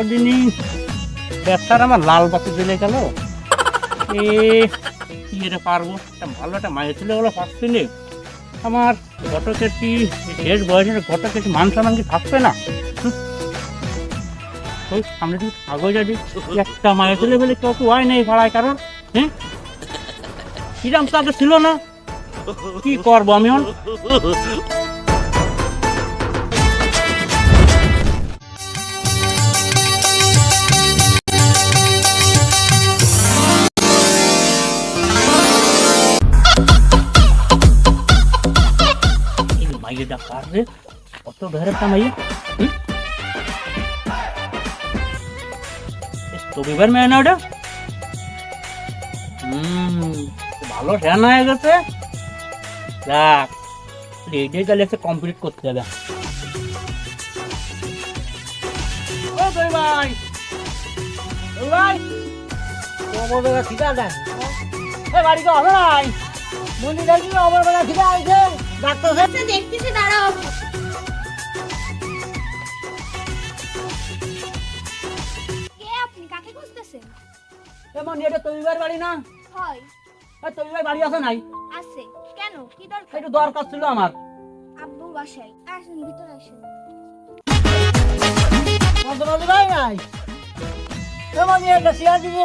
কদিনই ব্যবসার আমার লাল চলে গেল। এটা পারব? একটা ভালো একটা। আমার ঘটকের কি শেষ বয়সের ঘটকের থাকবে না? ওই সামনে একটা মায়ের ছেলে বলে কেউ তো হয় নেই ভাড়ায় কারণ হ্যাঁ কিরাম তো আগে ছিল না। কি করব আমি এখন এই মাইয়েটা কার রে কত হুম? এ রবিবার মেয়ে না ওটা হুম ভালো ফ্যান হয়ে গেছে যাক এইটাই তাহলে কমপ্লিট করতে হবে ভাই ভাই ঠিক আছে বাড়ি তো নাই মন্দির আমার বেলা ঠিক আছে ডাক্তার আচ্ছা দেখতেছি দাঁড়াও কে আপনি? কাকে খুঁজতেছেন? এমন এটা তৈবার বাড়ি না? হয়। আর বাড়ি আছে নাই? আছে। কেন? কি দরকার? একটু দরকার ছিল আমার। আব্বুর বাসায়। আসেন ভিতরে আসেন। মন্ত্রণালয় ভাই নাই। এমন একটা চেয়ার দিয়ে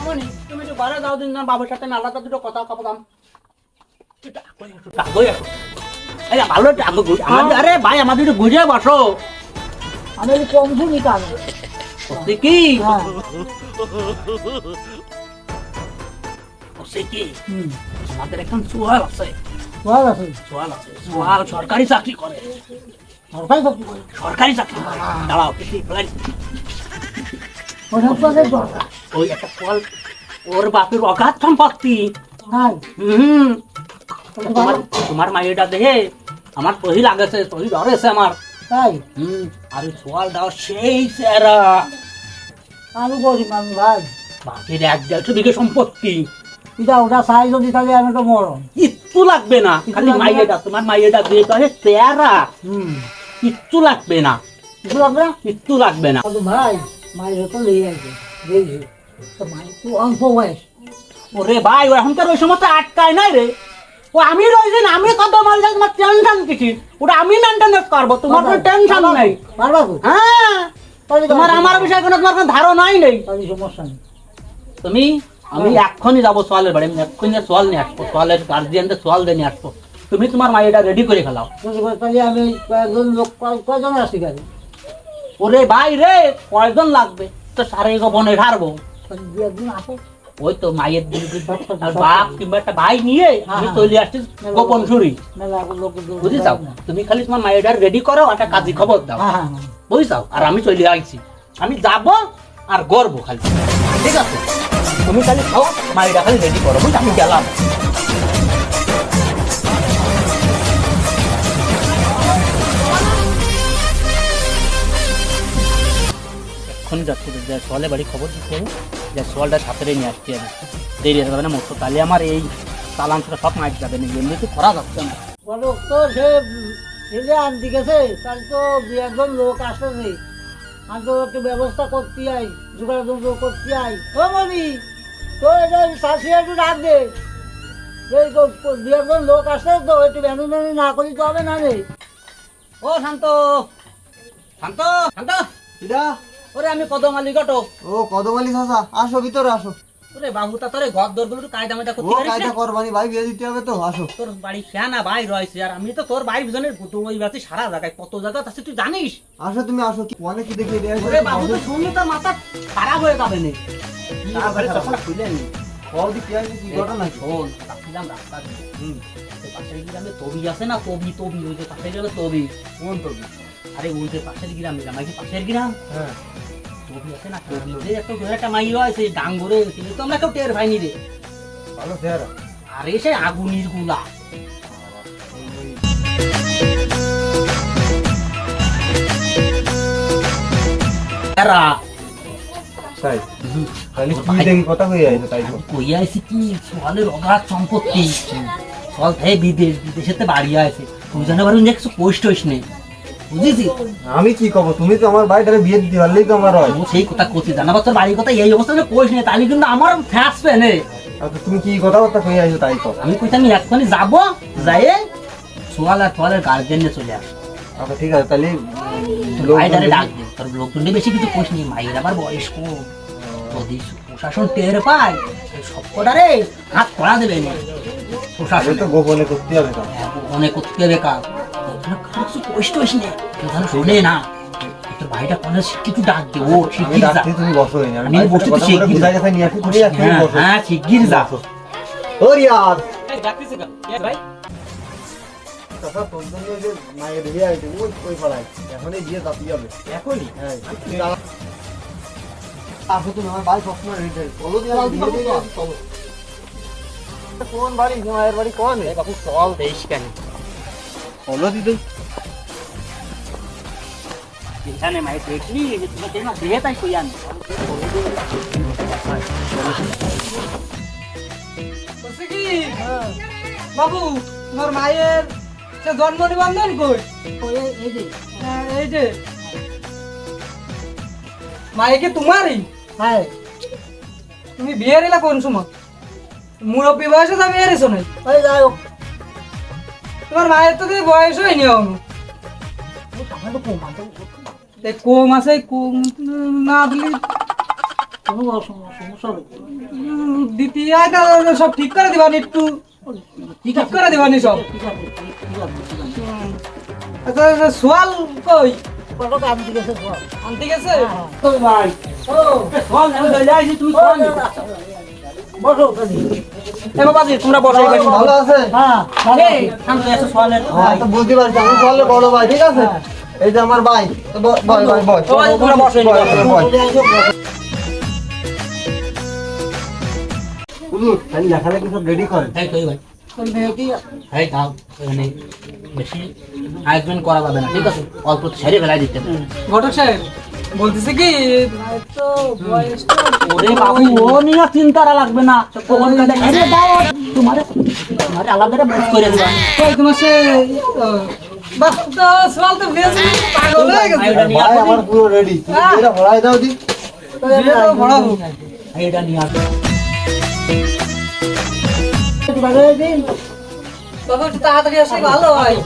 আমনি তুমি একটু বাইরে যাও দিন না বাবার সাথে আলাদা দুটো কথা কাপতাম ভালো একটু আগে ঘুরে- আমাদের- আরে ভাই আমাদের একটু ঘুরে বসো। আমি কম শুনি কাজ কি? হ্যাঁ। কি? আমাদের এখন সোয়াল আছে। আছে। সোয়াল আছে। সোয়াল সরকারি চাকরি করে। সরকারি চাকরি করে? সরকারি চাকরি করে। দাঁড়াও ওই একটা ফল ওর বাপের অগাধ সম্পত্তি। হুম। তোমার তোমার মাইয়েটা দেখে আমার সহি লাগেছে সহি ধরেছে আমার। তাই? হুম আরে সোয়াল দাও সেই সেরা আমি গরিব আমি ভাই। বাকির এক দেড়শো বিঘে সম্পত্তি। এটা ওটা চাই যদি তাহলে আমি তো মরম কিচ্ছু লাগবে না। খালি? মাইয়েটা তোমার মাইয়েটা দিয়ে করে হুম। কিচ্ছু লাগবে না। কিছু লাগবে না কিচ্ছু লাগবে না। ভাই তো অল্প বয়স। ওরে ভাই ও এখনকার ওই সমস্ত আটকায় নাই রে। ও আমি রয়েছি না আমি কত মাল যাই তোমার টেনশন কিছু ওটা আমি মেনটেন করব তোমার কোনো টেনশন নেই। হ্যাঁ তোমার আমার বিষয়ে কোনো তোমার কোনো ধারণাই নেই। সমস্যা নেই। তুমি আমি এক্ষুনি যাব সোয়ালের বাড়ি আমি এক্ষুনি সোয়াল নিয়ে আসব সোয়ালের গার্জিয়ানদের সোয়াল দিয়ে নিয়ে আসব। তুমি তোমার মাইয়েটা রেডি করে খেলাও তাহলে আমি কয়েকজন লোক কয়- কয়জন আসছি গাড়ি ওরে ভাই রে কয়জন লাগবে? তো সারে তাহলে দু একদিন আসো। ওই তো মায়ের দিন বাপ কিংবা একটা ভাই নিয়ে আমি হ্যাঁ, চলে আসছি গোপন সুরি। মেলা চাও তুমি খালি তোমার মায়ের রেডি করো একটা কাজী খবর দাও। বুঝি হ্যাঁ হ্যাঁ। আর আমি চলে আসছি আমি যাব আর গর্ব খালি। ঠিক আছে? তুমি খালি খাও, মায়ের খালি রেডি করো বুঝছ আমি গেলাম। যাচ্ছি সোয়ালে বাড়ি খবর দিতে হবে যে সোয়ালটা সাথে নিয়ে আসছি আমি। দেরি না মতো তাহলে আমার এই তালাংশটা সব মাইক যাবে না এমনি তো করা যাচ্ছে না। তো সে আনতে গেছে, তাহলে তো দু একজন লোক আসতেছে আমি তো একটু ব্যবস্থা করতে আই যোগাযোগ করতে আই ও তো একটু দে। একজন লোক আসছে তো একটু ব্যানু ব্যানু না করি তো হবে না রে। ও শান্ত। শান্ত শান্ত। ওরে আমি কদম আলী ঘটক। ও কদমালি চাচা আসো ভিতরে আসো। তোরে ঘর দরগুলো কায়দা মেটা করতে পারিস কায়দা করবানি ভাই বিয়ে দিতে হবে তো আসো। তোর বাড়ি খেয়ানা ভাই রয়েছে আর আমি তো তোর বাড়ির পিছনে ওই বাড়ি সারা জায়গায় কত জায়গা আছে তুই জানিস? আসো তুমি আসো অনেক কি দেখিয়ে দেয় ওরে বাবু তো শুনলে তোর মাথা খারাপ হয়ে যাবে না। তাড়াতাড়ি খারাপ? খুলে নি। বৌদি কি আছে কি ঘটনা? শোন যাচ্ছিলাম রাস্তা দিয়ে হুম। পাশের গ্রামে তবি আছে না তবি তবি ওই যে পাশের গ্রামে তবি। কোন তো আরে ওই যে পাশের গ্রাম গ্রাম কি পাশের গ্রাম? হ্যাঁ। সম্পত্তি বিদেশ বিদেশেতে বাড়ি আছে তুই জানে পারবি যে কিছু পোস্ট হইস নেই বুঝেছি? আমি কি কব তুমি তো আমার বাড়িটারে বিয়ে দিতে পারলেই তো আমার হয়। সেই কথা করছি জানা তোর বাড়ির কথা এই অবস্থা কোষ নেই তাহলে কিন্তু আমার ফ্যাস পেনে আচ্ছা তুমি কি কথাবার্তা কই আইছো তাই তো? আমি কইতাম এক্ষুনি যাব যাইয়ে সোয়াল আর সোয়ালের গার্জেন নিয়ে চলে আসব। আচ্ছা ঠিক আছে তাহলে লোকজন ভাইটারে ডাক দে। তোর লোকজনকে বেশি কিছু কোষ নেই মায়ের আবার বয়স কম যদি প্রশাসন টের পায় সব কটারে হাত করা দেবে না। প্রশাসন তো গোপনে করতে হবে তো। করতে হবে কাজ কারও কিছু কষ্ট হইস না শোনে না তোর ভাইটা কোনো শিক্ষিত ডাক দে ও শিগগির যা। তুমি বসো আমি বসছি তো শিগগির বুঝা গেছে নিয়ে আসি তুমি হ্যাঁ হ্যাঁ শিগগির যা। ও রিয়াদ কথা তোর জন্য যে মায়ের বিয়ে আছে ওই কই ফলাই এখনই বিয়ে চাপিয়ে হবে। এখনই? হ্যাঁ আসো তুমি আমার বাড়ি সবসময় রেডি চলো দিয়ে আমি বিয়ে দিয়ে আসি, চলো কোন বাড়ি? মায়ের বাড়ি কোন? বাবু চল দেশ কেন? কই আনি বলছি বাবু তোমার মায়ের সে জন্ম নিবন্ধন কই হ্যাঁ, এই যে। মায়ে কি তোমারই? হ্যাঁ। তুমি বিয়ে এলা কোন সময়? মুরব্বী বয়সে তো বিয়ে এসো নাই ওই যাই হোক। তোমার মায়ের তো বয়স হয়নি কম আছে কম না দিলি দিতি সব ঠিক করে দিবানি একটু ঠিক করে দিবানি সব আচ্ছা আচ্ছা, সোয়াল কই আনতে গেছে তো ভাই ও আইছি তুমি চল এ বাবাজি তোমরা বসো ভালো আছে? এই শান্ত এসো সোয়ালের হ্যাঁ তো বুঝতে পারছি আমি চলে বড় ভাই ঠিক আছে? এই যে আমার ভাই তো ভাই ভাই, তোমরা বসো বয়, এখানে। বয়, বয়। হুজুর, খালি লেখালেখি সব রেডি করেন। এই কই ভাই। এই দাও এখানে বেশি আয়োজন করা যাবে না ঠিক আছে? অল্প ছেড়ে ফেলাই দিতে ঘটক সাহেব বলতেছে কি তো ওরে বাবু। ও নিয়ে চিন্তা করা লাগবে না। কোন কাজে আরে দাও। তোমারে তোমারে আলাদা করে বুঝ করে দিবা কই তোমার সে আহ, তো সোয়াল তো বেশ পাগল হয়ে গেছে। ভাই আমার পুরো রেডি তুমি। এটা ভরাই দাও দি। এটা নিয়ে আসো। বাবু তাড়াতাড়ি আসলে ভালো হয়।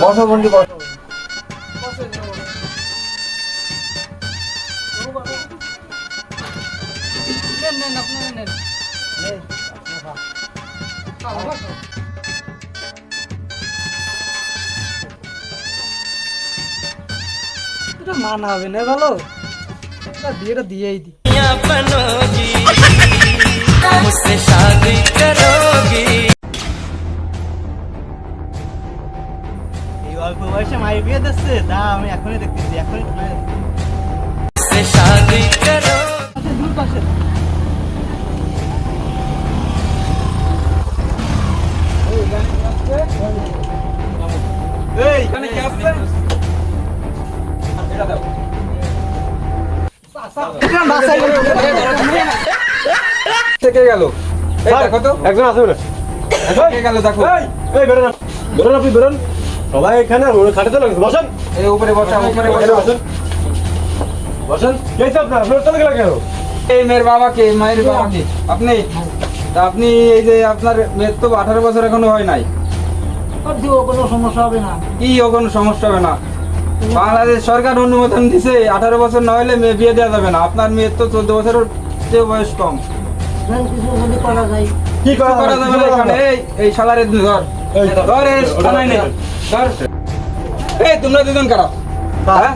বসো বন্ডি বসো নেন আপনারা নেন ভালো, ভালো। এটা মানাবে না ভালো তা বিয়েটা দিয়েই দি এই অল্প বয়সে মায়ের বিয়ে দিচ্ছে? তা আমি এখনই দেখতেছি এখনই দূর পাশে। এই এখানে কি আসছে থেকে গেল? এই দেখো তো। একজন আছে বলে। থেকে গেল দেখো। এই বেরোন। বেরোন আপনি বেরোন। সবাই এখানে খাটে চলে গেছে বসেন। এই উপরে বসা উপরে বসেন। বসেন। কে আপনার? আপনার চলে গেলে কেন? এই মেয়ের বাবাকে মায়ের বাবাকে আপনি? তা আপনি এই যে আপনার মেয়ের তো আঠারো বছর এখনও হয় নাই। কোনো সমস্যা হবে না। কি ও কোনো সমস্যা হবে না? বাংলাদেশ সরকার অনুমোদন দিছে আঠারো বছর না হলে মেয়ে বিয়ে দেওয়া যাবে না। আপনার মেয়ের তো চোদ্দ বছর চেয়ে বয়স কম। যায়। কি করা যাবে এখানে? এই সালারে শালারে ধর। এই, ধর তোমরা দুজন কারা? হ্যাঁ?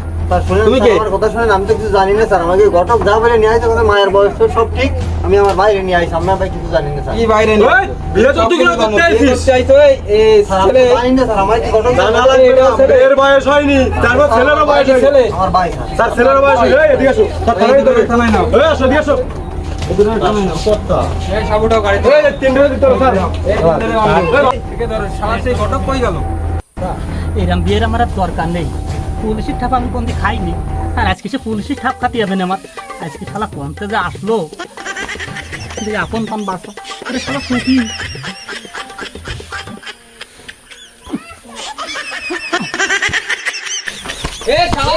তুমি কে? আমার কথা শুনেন আমি তো কিছু জানি না স্যার আমাকে ঘটক যা বলে নিয়ে আসছে কথা মায়ের বয়স তো সব ঠিক আমি আমার বাইরে নিয়ে আসি আমরা ভাই কিছু জানি না স্যার। কি বাইরে নিয়ে বিয়ে তো তুই করতে আইছিস? চাইছো এই এই স্যার আমি ছেলে জানি না স্যার আমার কি ঘটক জানা লাগবে না, ছেলে। বয়স হয়নি তারপর ছেলেরও বয়স হয়নি। ছেলে আমার ভাই স্যার। স্যার ছেলেরও বয়স হয়নি। এই, এদিকে আসো। স্যার থানায় দিতে থানায় নাও। এই, আসো এদিকে আসো। এই সাবুটাও গাড়িতে এই তিনটে দিতে হবে স্যার। এই তিনটে আনবে। একে ধরো, শালা সেই ঘটক কই গেল? এরম বিয়ের আমার দরকার নেই। পুলিশের ঠাপ আমি কোনদিন খাইনি। আর আজকে সে পুলিশের ঠাপ খাতে যাবে না আমার। আজকে শালা কোনতে যে আসলো? আপন পান বাসা? শালা কুকি এ শালা।